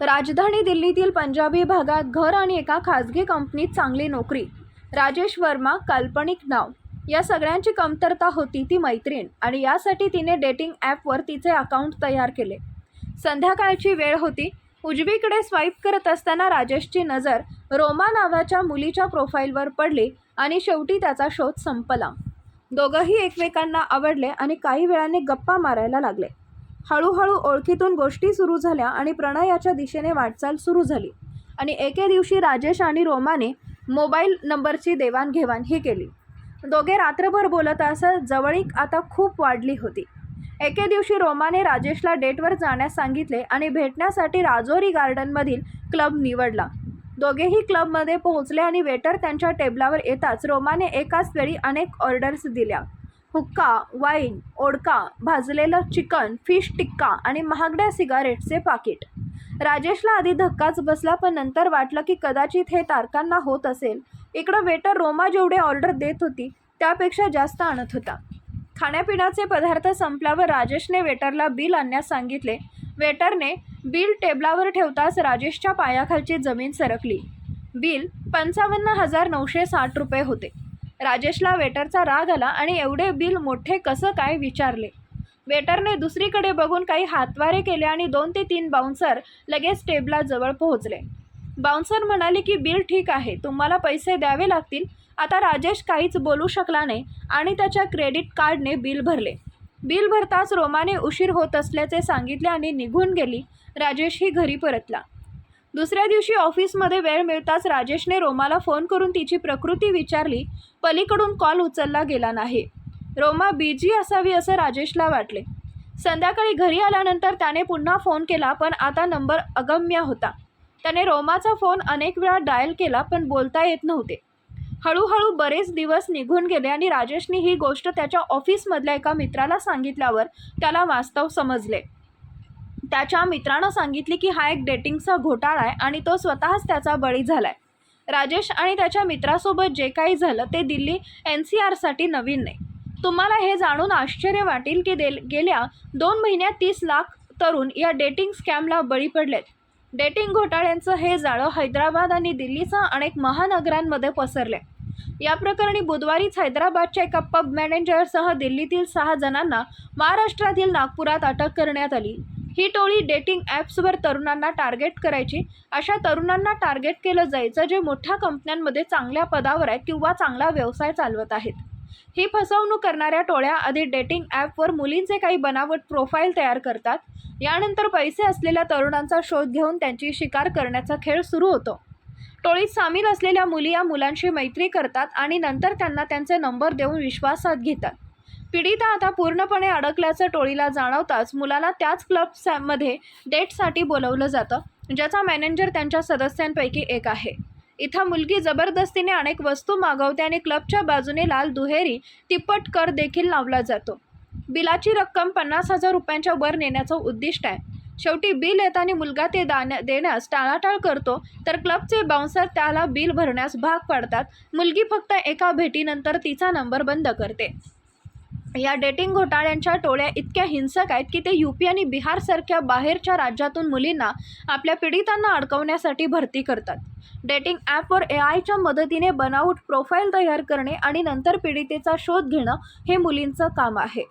राजधानी दिल्लीतील पंजाबी भागात घर आणि एका खाजगी कंपनीत चांगली नोकरी. राजेश वर्मा काल्पनिक नाव. या सगळ्यांची कमतरता होती ती मैत्रीण आणि यासाठी तिने डेटिंग ॲपवर तिचे अकाउंट तयार केले. संध्याकाळची वेळ होती. उजवीकडे स्वाईप करत असताना राजेशची नजर रोमा नावाच्या मुलीच्या प्रोफाईलवर पडली आणि शेवटी त्याचा शोध संपला. दोघंही एकमेकांना आवडले आणि काही वेळाने गप्पा मारायला लागले. हळूहळू ओळखीतून गोष्टी सुरू झाल्या आणि प्रणयाच्या दिशेने वाटचाल सुरू झाली. आणि एके दिवशी राजेश आणि रोमाने मोबाईल नंबरची देवाणघेवाण ही केली. दोघे रात्रभर बोलत असत जवळीक आता खूप वाढली होती. एके दिवशी रोमाने राजेशला डेटवर जाण्यास सांगितले आणि भेटण्यासाठी राजोरी गार्डनमधील क्लब निवडला. दोघेही क्लबमध्ये पोहोचले आणि वेटर त्यांच्या टेबलावर येताच रोमाने एकाच वेळी अनेक ऑर्डर्स दिल्या. हुक्का वाईन ओडका भाजलेलं चिकन फिश टिक्का आणि महागड्या सिगारेटचे पाकिट. राजेशला आधी धक्काच बसला पण नंतर वाटलं की कदाचित हे तारकांना होत असेल. इकडं वेटर रोमा जेवढे ऑर्डर देत होती त्यापेक्षा जास्त आणत होता. खाण्यापिण्याचे पदार्थ संपल्यावर राजेशने वेटरला बिल आणण्यास सांगितले. वेटरने बिल टेबलावर ठेवताच राजेशच्या पायाखालची जमीन सरकली. बिल पंचावन्न हजार नऊशे साठ रुपये होते. राजेशला वेटरचा राग आला आणि एवढे बिल मोठे कसं काय विचारले? वेटरने दुसरीकडे बघून काही हातवारे केले आणि दोन ते तीन बाउन्सर लगेच टेबला जवळ पोहोचले. बाउन्सर म्हणाले की बिल ठीक आहे तुम्हाला पैसे द्यावे लागतील. आता राजेश काहीच बोलू शकला नाही आणि त्याच्या क्रेडिट कार्डने बिल भरले. बिल भरताच रोमाने उशीर होत असल्याचे सांगितले आणि निघून गेली. राजेशही घरी परतला. दुसऱ्या दिवशी ऑफिसमध्ये वेळ मिळताच राजेशने रोमाला फोन करून तिची प्रकृती विचारली. पलीकडून कॉल उचलला गेला नाही. रोमा बिजी असावी असं राजेशला वाटले. संध्याकाळी घरी आल्यानंतर त्याने पुन्हा फोन केला पण आता नंबर अगम्य होता. त्याने रोमाचा फोन अनेक वेळा डायल केला पण बोलता येत नव्हते. हळूहळू बरेच दिवस निघून गेले आणि राजेशने ही गोष्ट त्याच्या ऑफिसमधल्या एका मित्राला सांगितल्यावर त्याला वास्तव समजले. त्याच्या मित्रानं सांगितले की हा एक डेटिंगचा घोटाळा आहे आणि तो स्वतःच त्याचा बळी झालाय. राजेश आणि त्याच्या मित्रासोबत जे काही झालं ते दिल्ली एन सी आरसाठी नवीन नाही. तुम्हाला हे जाणून आश्चर्य वाटेल की दे गेल्या दोन महिन्यात तीस लाख तरुण या डेटिंग स्कॅमला बळी पडलेत. डेटिंग घोटाळ्यांचं हे जाळं हैदराबाद आणि दिल्लीसह अनेक महानगरांमध्ये पसरले या प्रकरणी बुधवारीच हैदराबादच्या एका पब मॅनेजरसह दिल्लीतील सहा जणांना महाराष्ट्रातील नागपुरात अटक करण्यात आली. ही टोळी डेटिंग ॲप्सवर तरुणांना टार्गेट करायची. अशा तरुणांना टार्गेट केलं जायचं जे मोठ्या कंपन्यांमध्ये चांगल्या पदावर आहेत किंवा चांगला व्यवसाय चालवत आहेत. ही फसवणूक करणाऱ्या टोळ्या आधी डेटिंग ॲपवर मुलींचे काही बनावट प्रोफाईल तयार करतात. यानंतर पैसे असलेल्या तरुणांचा शोध घेऊन त्यांची शिकार करण्याचा खेळ सुरू होतो. टोळीत सामील असलेल्या मुली या मुलांशी मैत्री करतात आणि नंतर त्यांना त्यांचे नंबर देऊन विश्वासात घेतात. पीडिता आता पूर्णपणे अडकल्याचं टोळीला जाणवताच मुलाला त्याच क्लबमध्ये डेटसाठी बोलवलं जातं ज्याचा मॅनेजर त्यांच्या सदस्यांपैकी एक आहे. इथं मुलगी जबरदस्तीने अनेक वस्तू मागवते आणि क्लबच्या बाजूने लाल दुहेरी तिप्पट कर देखील लावला जातो. बिलाची रक्कम पन्नास हजार रुपयांच्या वर नेण्याचं उद्दिष्ट आहे. शेवटी बिल येताना मुलगा ते दाण्या देण्यास टाळाटाळ करतो तर क्लबचे बाउन्सर त्याला बिल भरण्यास भाग पाडतात. मुलगी फक्त एका भेटीनंतर तिचा नंबर बंद करते. या डेटिंग घोटाळ्यांच्या टोळ्या इतक्या हिंसक आहेत की ते यू पी आणि बिहारसारख्या बाहेरच्या राज्यातून मुलींना आपल्या पीडितांना अडकवण्यासाठी भरती करतात. डेटिंग ॲपवर ए आयच्या मदतीने बनावट प्रोफाईल तयार करणे आणि नंतर पीडितेचा शोध घेणं हे मुलींचं काम आहे.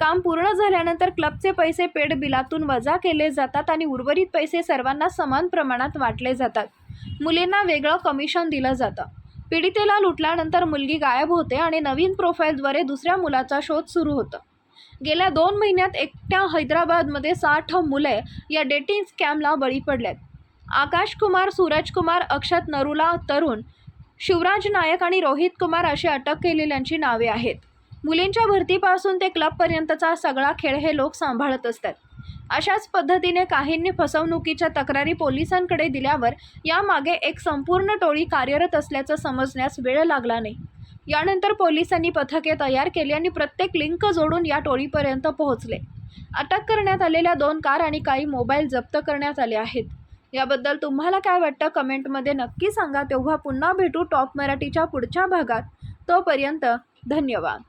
काम पूर्ण झाल्यानंतर क्लबचे पैसे पेड बिलातून वजा केले जातात आणि उर्वरित पैसे सर्वांना समान प्रमाणात वाटले जातात. मुलींना वेगळं कमिशन दिलं जातं. पीडितेला लुटल्यानंतर मुलगी गायब होते आणि नवीन प्रोफाईलद्वारे दुसऱ्या मुलाचा शोध सुरू होतं. गेल्या दोन महिन्यात एकट्या हैदराबादमध्ये साठ मुले या डेटिंग स्कॅमला बळी पडल्यात. आकाश कुमार सूरज कुमार अक्षत नरुला तरुण शिवराज नायक आणि रोहित कुमार अशी अटक केलेल्यांची नावे आहेत. मुलींच्या भरतीपासून ते क्लबपर्यंतचा सगळा खेळ हे लोक सांभाळत असतात. अशाच पद्धतीने काहींनी फसवणुकीच्या तक्रारी पोलिसांकडे दिल्यावर यामागे एक संपूर्ण टोळी कार्यरत असल्याचं समजण्यास वेळ लागला नाही. यानंतर पोलिसांनी पथके तयार केली आणि प्रत्येक लिंक जोडून या टोळीपर्यंत पोहोचले. अटक करण्यात आलेल्या दोन कार आणि काही मोबाईल जप्त करण्यात आले आहेत. याबद्दल तुम्हाला काय वाटतं कमेंटमध्ये नक्की सांगा. तेव्हा पुन्हा भेटू टॉप मराठीच्या पुढच्या भागात. तोपर्यंत धन्यवाद.